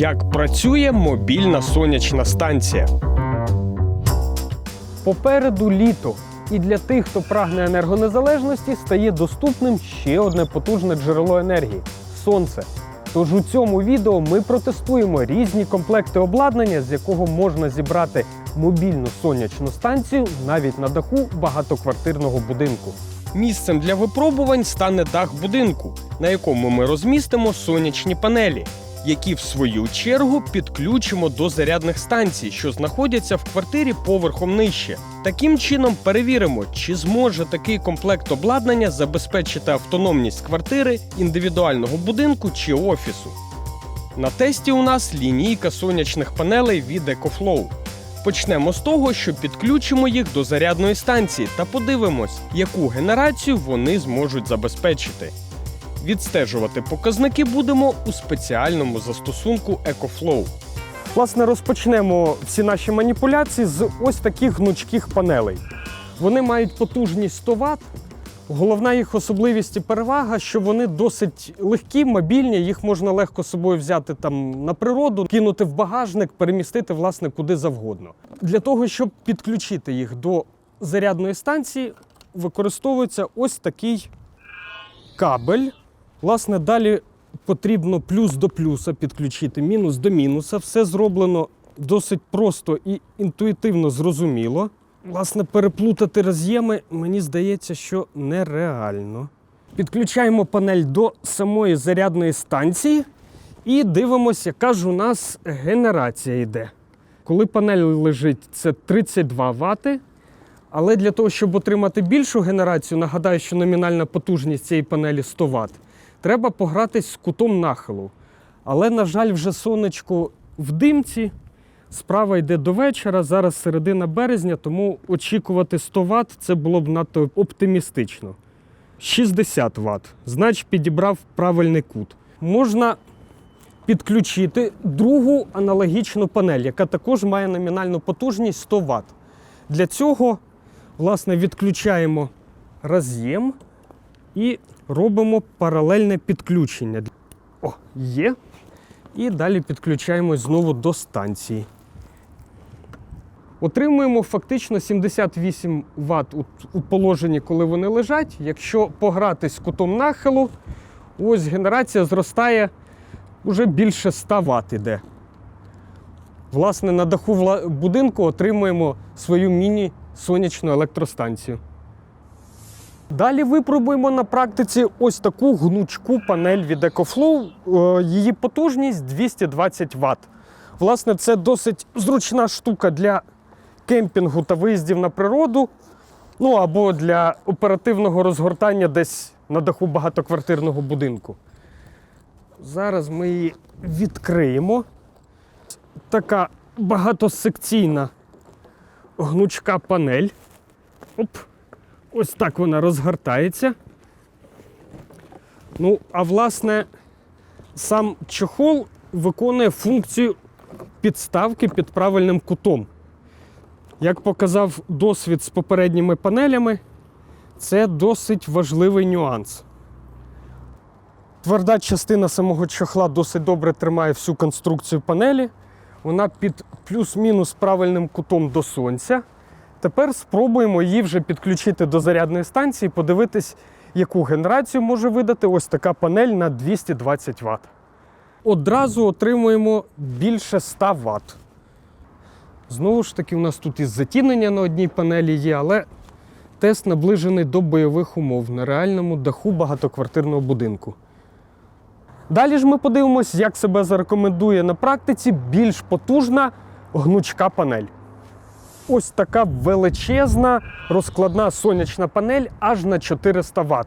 Як працює мобільна сонячна станція? Попереду літо. І для тих, хто прагне енергонезалежності, стає доступним ще одне потужне джерело енергії сонце. Тож у цьому відео ми протестуємо різні комплекти обладнання, з якого можна зібрати мобільну сонячну станцію навіть на даху багатоквартирного будинку. Місцем для випробувань стане дах будинку, на якому ми розмістимо сонячні панелі, які в свою чергу підключимо до зарядних станцій, що знаходяться в квартирі поверхом нижче. Таким чином перевіримо, чи зможе такий комплект обладнання забезпечити автономність квартири, індивідуального будинку чи офісу. На тесті у нас лінійка сонячних панелей від EcoFlow. Почнемо з того, що підключимо їх до зарядної станції та подивимось, яку генерацію вони зможуть забезпечити. Відстежувати показники будемо у спеціальному застосунку EcoFlow. Власне, розпочнемо всі наші маніпуляції з ось таких гнучких панелей. Вони мають потужність 100 Вт. Головна їх особливість і перевага, що вони досить легкі, мобільні, їх можна легко з собою взяти там на природу, кинути в багажник, перемістити власне куди завгодно. Для того, щоб підключити їх до зарядної станції, використовується ось такий кабель. Власне, далі потрібно плюс до плюса підключити, мінус до мінуса. Все зроблено досить просто і інтуїтивно зрозуміло. Власне, переплутати роз'єми, мені здається, що нереально. Підключаємо панель до самої зарядної станції і дивимося, яка ж у нас генерація йде. Коли панель лежить, це 32 Вт. Але для того, щоб отримати більшу генерацію, нагадаю, що номінальна потужність цієї панелі 100 Вт, треба погратись з кутом нахилу. Але, на жаль, вже сонечко в димці. Справа йде до вечора, зараз середина березня, тому очікувати 100 Вт це було б надто оптимістично. 60 Вт, значить підібрав правильний кут. Можна підключити другу аналогічну панель, яка також має номінальну потужність 100 Вт. Для цього, власне, відключаємо роз'єм і робимо паралельне підключення. О, є. І далі підключаємось знову до станції. Отримуємо фактично 78 Вт у, положенні, коли вони лежать. Якщо погратись кутом нахилу, ось генерація зростає вже більше 100 Вт іде. Власне, на даху будинку отримуємо свою міні-сонячну електростанцію. Далі випробуємо на практиці ось таку гнучку панель від EcoFlow. Е, Її потужність 220 Вт. Власне, це досить зручна штука для кемпінгу та виїздів на природу. Ну або для оперативного розгортання десь на даху багатоквартирного будинку. Зараз ми її відкриємо. Така багатосекційна гнучка панель. Оп. Ось так вона розгортається. Ну, а власне, сам чохол виконує функцію підставки під правильним кутом. Як показав досвід з попередніми панелями, це досить важливий нюанс. Тверда частина самого чохла досить добре тримає всю конструкцію панелі. Вона під плюс-мінус правильним кутом до сонця. Тепер спробуємо її вже підключити до зарядної станції, подивитись, яку генерацію може видати ось така панель на 220 Вт. Одразу отримуємо більше 100 Вт. Знову ж таки, у нас тут і затінення на одній панелі є, але тест наближений до бойових умов на реальному даху багатоквартирного будинку. Далі ж ми подивимось, як себе зарекомендує на практиці більш потужна гнучка панель. Ось така величезна розкладна сонячна панель аж на 400 Вт.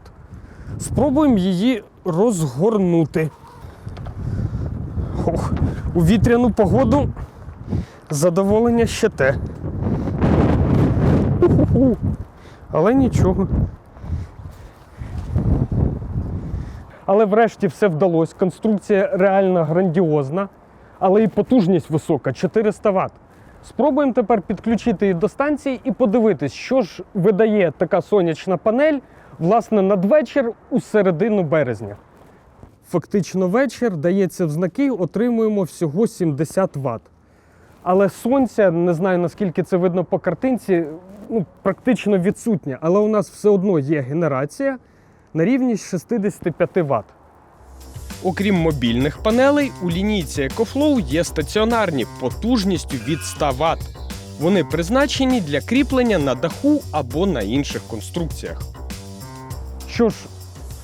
Спробуємо її розгорнути. Ох, у вітряну погоду задоволення ще те. Ху-ху-ху. Але нічого. Але врешті все вдалося. Конструкція реально грандіозна, але і потужність висока 400 Вт. Спробуємо тепер підключити її до станції і подивитись, що ж видає така сонячна панель власне надвечір у середину березня. фактично вечір, дається в знаки, отримуємо всього 70 Вт. Але сонця, не знаю наскільки це видно по картинці, ну, практично відсутнє. Але у нас все одно є генерація на рівні 65 Вт. Окрім мобільних панелей, у лінійці EcoFlow є стаціонарні потужністю від 100 Вт. Вони призначені для кріплення на даху або на інших конструкціях. Що ж,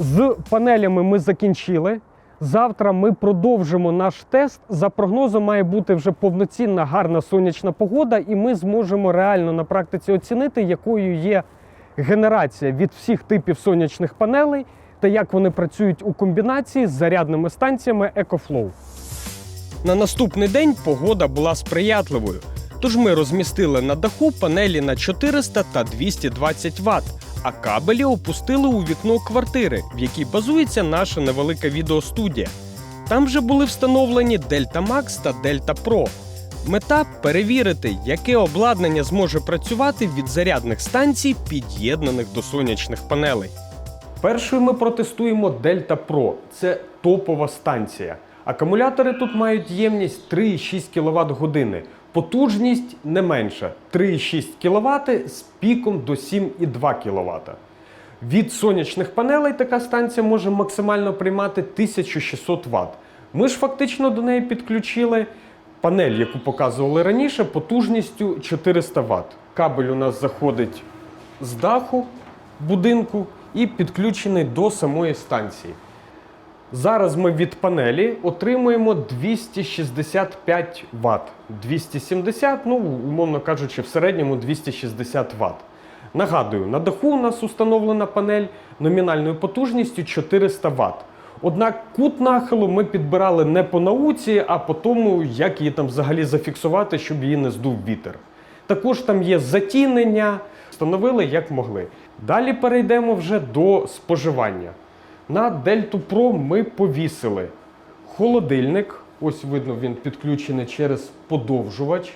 з панелями ми закінчили. Завтра ми продовжимо наш тест. За прогнозом має бути вже повноцінна гарна сонячна погода, і ми зможемо реально на практиці оцінити, якою є генерація від всіх типів сонячних панелей та як вони працюють у комбінації з зарядними станціями EcoFlow. На наступний день погода була сприятливою. Тож ми розмістили на даху панелі на 400 та 220 Вт, а кабелі опустили у вікно квартири, в якій базується наша невелика відеостудія. Там вже були встановлені Delta Max та Delta Pro. Мета перевірити, яке обладнання зможе працювати від зарядних станцій, під'єднаних до сонячних панелей. Першою ми протестуємо Delta Pro. Це топова станція. Акумулятори тут мають ємність 3,6 кВт години. Потужність не менша 3,6 кВт з піком до 7,2 кВт. Від сонячних панелей така станція може максимально приймати 1600 Вт. Ми ж фактично до неї підключили панель, яку показували раніше, потужністю 400 Вт. Кабель у нас заходить з даху будинку і підключений до самої станції. Зараз ми від панелі отримуємо 265 Вт. 270, ну, умовно кажучи, в середньому 260 Вт. Нагадую, на даху у нас установлена панель номінальною потужністю 400 Вт. Однак кут нахилу ми підбирали не по науці, а по тому, як її там взагалі зафіксувати, щоб її не здув вітер. Також там є затінення, встановили як могли. Далі перейдемо вже до споживання. На Delta Pro ми повісили холодильник. Ось видно, він підключений через подовжувач.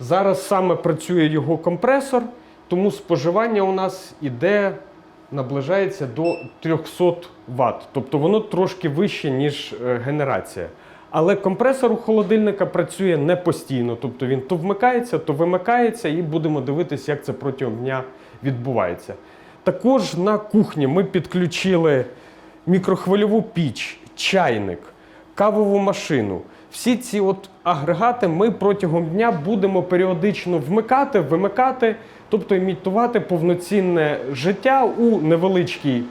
Зараз саме працює його компресор, тому споживання у нас іде, наближається до 300 Вт. Тобто воно трошки вище, ніж е, генерація. Але компресор у холодильника працює не постійно, тобто він то вмикається, то вимикається, і будемо дивитися, як це протягом дня відбувається. Також на кухні ми підключили мікрохвильову піч, чайник, кавову машину. Всі ці от агрегати ми протягом дня будемо періодично вмикати, вимикати, тобто імітувати повноцінне життя у невеличкій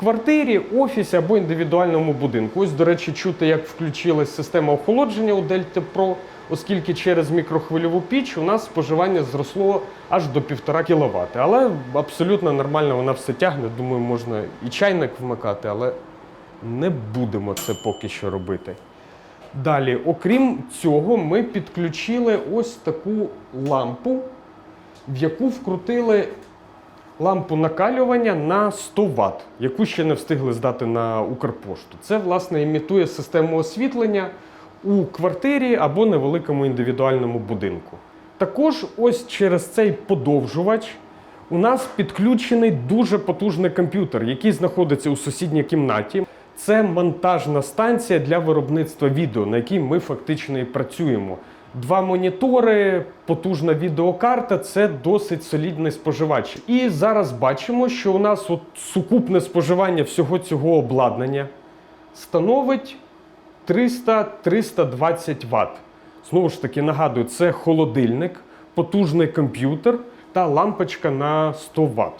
квартирі, офісі або індивідуальному будинку. Ось, до речі, чути, як включилась система охолодження у Delta Pro, оскільки через мікрохвильову піч у нас споживання зросло аж до 1,5 кВт. Але абсолютно нормально вона все тягне. Думаю, можна і чайник вмикати, але не будемо це поки що робити. Далі, окрім цього, ми підключили ось таку лампу, в яку вкрутили лампу накалювання на 100 Вт, яку ще не встигли здати на Укрпошту. Це, власне, імітує систему освітлення у квартирі або невеликому індивідуальному будинку. Також ось через цей подовжувач у нас підключений дуже потужний комп'ютер, який знаходиться у сусідній кімнаті. Це монтажна станція для виробництва відео, на якій ми фактично і працюємо. Два монітори, потужна відеокарта це досить солідний споживач. І зараз бачимо, що у нас от сукупне споживання всього цього обладнання становить 300-320 Вт. Знову ж таки, нагадую, це холодильник, потужний комп'ютер та лампочка на 100 Вт.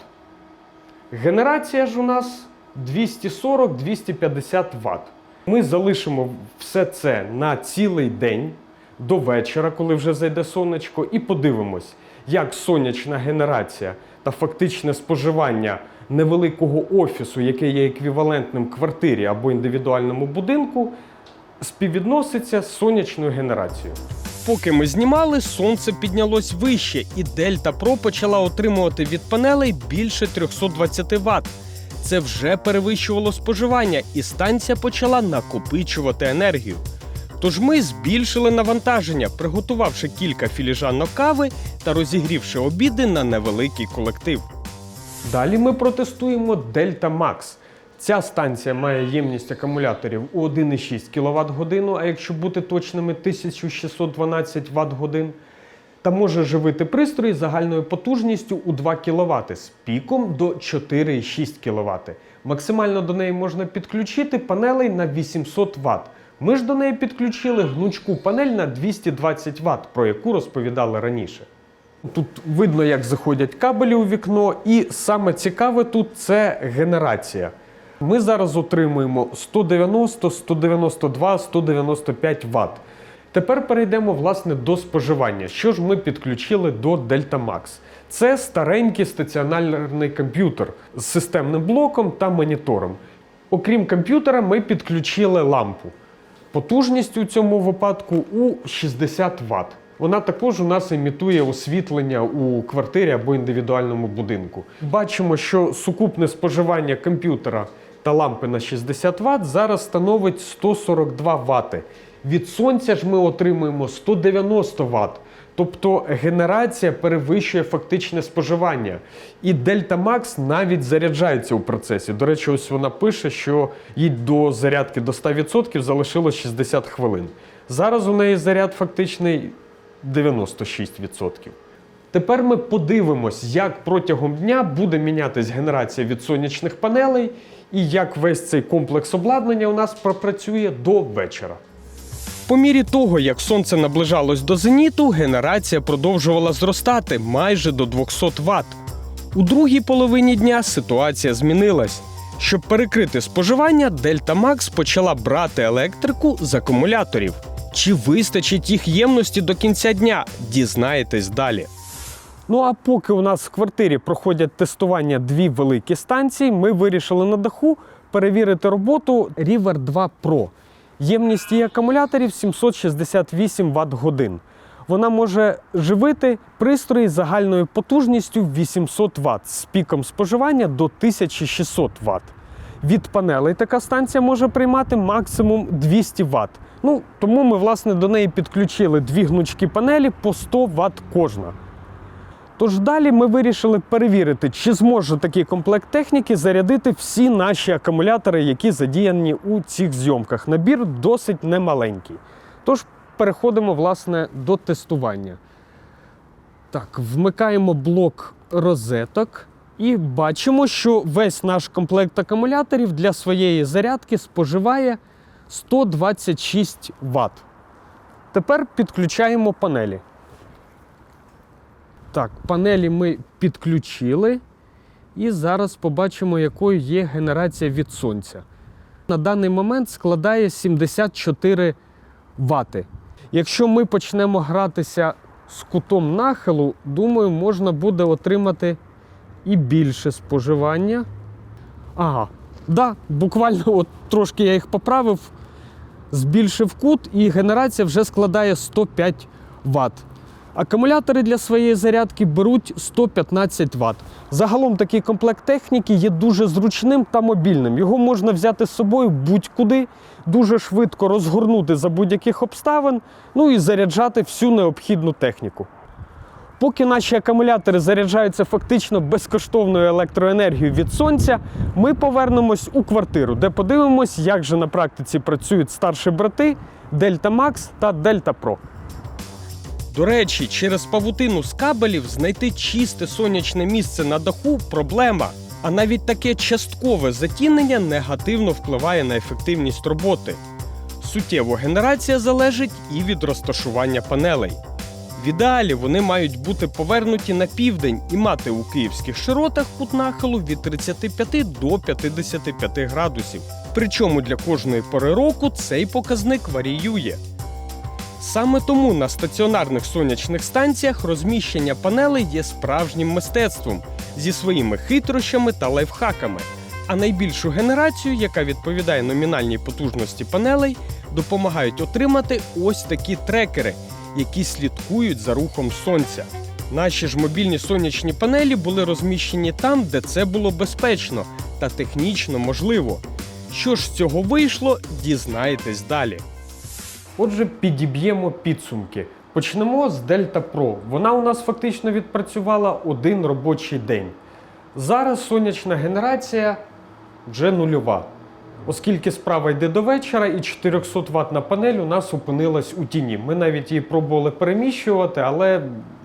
Генерація ж у нас 240-250 Вт. Ми залишимо все це на цілий день до вечора, коли вже зайде сонечко, і подивимось, як сонячна генерація та фактичне споживання невеликого офісу, яке є еквівалентним квартирі або індивідуальному будинку, співвідноситься з сонячною генерацією. Поки ми знімали, сонце піднялось вище, і Delta Pro почала отримувати від панелей більше 320 Вт. Це вже перевищувало споживання, і станція почала накопичувати енергію. Тож ми збільшили навантаження, приготувавши кілька філіжанок кави та розігрівши обіди на невеликий колектив. Далі ми протестуємо Delta Max. Ця станція має ємність акумуляторів у 1,6 кВт годину, а якщо бути точними, 1612 Вт годин. Та може живити пристрої загальною потужністю у 2 кВт з піком до 4,6 кВт. Максимально до неї можна підключити панелей на 800 Вт. Ми ж до неї підключили гнучку панель на 220 Вт, про яку розповідали раніше. Тут видно, як заходять кабелі у вікно, і саме цікаве тут це генерація. Ми зараз отримуємо 190, 192, 195 Вт. Тепер перейдемо власне до споживання. Що ж ми підключили до Delta Max? Це старенький стаціонарний комп'ютер з системним блоком та монітором. Окрім комп'ютера, ми підключили лампу. Потужність у цьому випадку у 60 Вт. Вона також у нас імітує освітлення у квартирі або індивідуальному будинку. Бачимо, що сукупне споживання комп'ютера та лампи на 60 Вт зараз становить 142 Вт. Від сонця ж ми отримуємо 190 Вт. Тобто генерація перевищує фактичне споживання. І Delta Max навіть заряджається у процесі. До речі, ось вона пише, що їй до зарядки до 100% залишилось 60 хвилин. Зараз у неї заряд фактичний 96%. Тепер ми подивимось, як протягом дня буде мінятись генерація від сонячних панелей і як весь цей комплекс обладнання у нас пропрацює до вечора. По мірі того, як сонце наближалось до зеніту, генерація продовжувала зростати майже до 200 Вт. У другій половині дня ситуація змінилась. Щоб перекрити споживання, Delta Max почала брати електрику з акумуляторів. Чи вистачить їх ємності до кінця дня? Дізнаєтесь далі. Ну а поки у нас в квартирі проходять тестування дві великі станції, ми вирішили на даху перевірити роботу River 2 Pro. Ємність її акумуляторів 768 Вт годин. Вона може живити пристрої загальною потужністю 800 Вт з піком споживання до 1600 Вт. Від панелей така станція може приймати максимум 200 Вт. Ну, тому ми власне до неї підключили дві гнучкі панелі по 100 Вт кожна. Тож далі ми вирішили перевірити, чи зможе такий комплект техніки зарядити всі наші акумулятори, які задіяні у цих зйомках. Набір досить немаленький. Тож переходимо власне до тестування. Так, вмикаємо блок розеток і бачимо, що весь наш комплект акумуляторів для своєї зарядки споживає 126 Вт. Тепер підключаємо панелі. Так, панелі ми підключили. І зараз побачимо, якою є генерація від сонця. На даний момент складає 74 Вт. Якщо ми почнемо гратися з кутом нахилу, думаю, можна буде отримати і більше споживання. Ага, да, буквально от трошки я їх поправив, збільшив кут, і генерація вже складає 105 Вт. Акумулятори для своєї зарядки беруть 115 Вт. Загалом такий комплект техніки є дуже зручним та мобільним. Його можна взяти з собою будь-куди, дуже швидко розгорнути за будь-яких обставин, ну і заряджати всю необхідну техніку. Поки наші акумулятори заряджаються фактично безкоштовною електроенергією від сонця, ми повернемось у квартиру, де подивимось, як же на практиці працюють старші брати Delta Max та Delta Pro. До речі, через павутину з кабелів знайти чисте сонячне місце на даху проблема. А навіть таке часткове затінення негативно впливає на ефективність роботи. Суттєво генерація залежить і від розташування панелей. В ідеалі вони мають бути повернуті на південь і мати у київських широтах кут нахилу від 35 до 55 градусів. Причому для кожної пори року цей показник варіює. Саме тому на стаціонарних сонячних станціях розміщення панелей є справжнім мистецтвом зі своїми хитрощами та лайфхаками. А найбільшу генерацію, яка відповідає номінальній потужності панелей, допомагають отримати ось такі трекери, які слідкують за рухом сонця. Наші ж мобільні сонячні панелі були розміщені там, де це було безпечно та технічно можливо. Що ж з цього вийшло, дізнаєтесь далі. Отже, підіб'ємо підсумки. Почнемо з Delta Pro. Вона у нас фактично відпрацювала один робочий день. Зараз сонячна генерація вже нульова. Оскільки справа йде до вечора, і 400 ватна панель у нас опинилась у тіні. Ми навіть її пробували переміщувати, але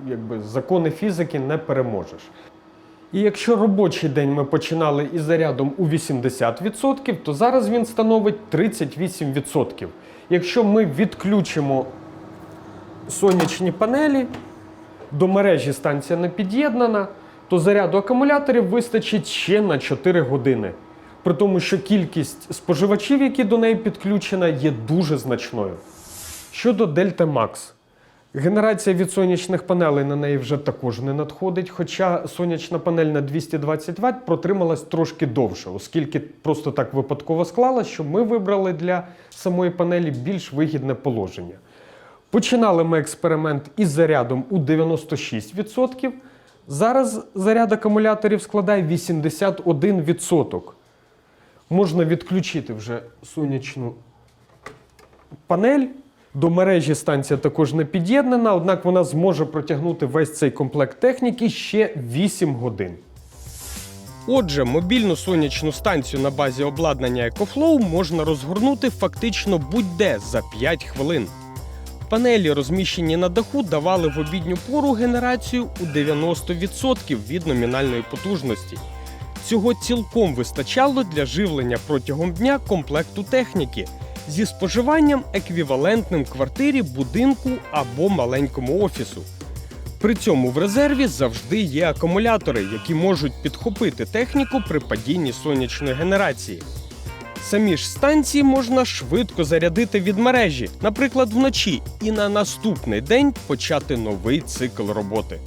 якби, закони фізики не переможеш. І якщо робочий день ми починали із зарядом у 80%, то зараз він становить 38%. Якщо ми відключимо сонячні панелі, до мережі станція не під'єднана, то заряду акумуляторів вистачить ще на 4 години. При тому, що кількість споживачів, які до неї підключена, є дуже значною. Щодо Delta Max. Генерація від сонячних панелей на неї вже також не надходить, хоча сонячна панель на 220 Вт протрималась трошки довше, оскільки просто так випадково склалось, що ми вибрали для самої панелі більш вигідне положення. Починали ми експеримент із зарядом у 96%. Зараз заряд акумуляторів складає 81%. Можна відключити вже сонячну панель. До мережі станція також не під'єднана, однак вона зможе протягнути весь цей комплект техніки ще 8 годин. Отже, мобільну сонячну станцію на базі обладнання EcoFlow можна розгорнути фактично будь-де за 5 хвилин. Панелі, розміщені на даху, давали в обідню пору генерацію у 90% від номінальної потужності. Цього цілком вистачало для живлення протягом дня комплекту техніки зі споживанням еквівалентним квартирі, будинку або маленькому офісу. При цьому в резерві завжди є акумулятори, які можуть підхопити техніку при падінні сонячної генерації. Самі ж станції можна швидко зарядити від мережі, наприклад, вночі, і на наступний день почати новий цикл роботи.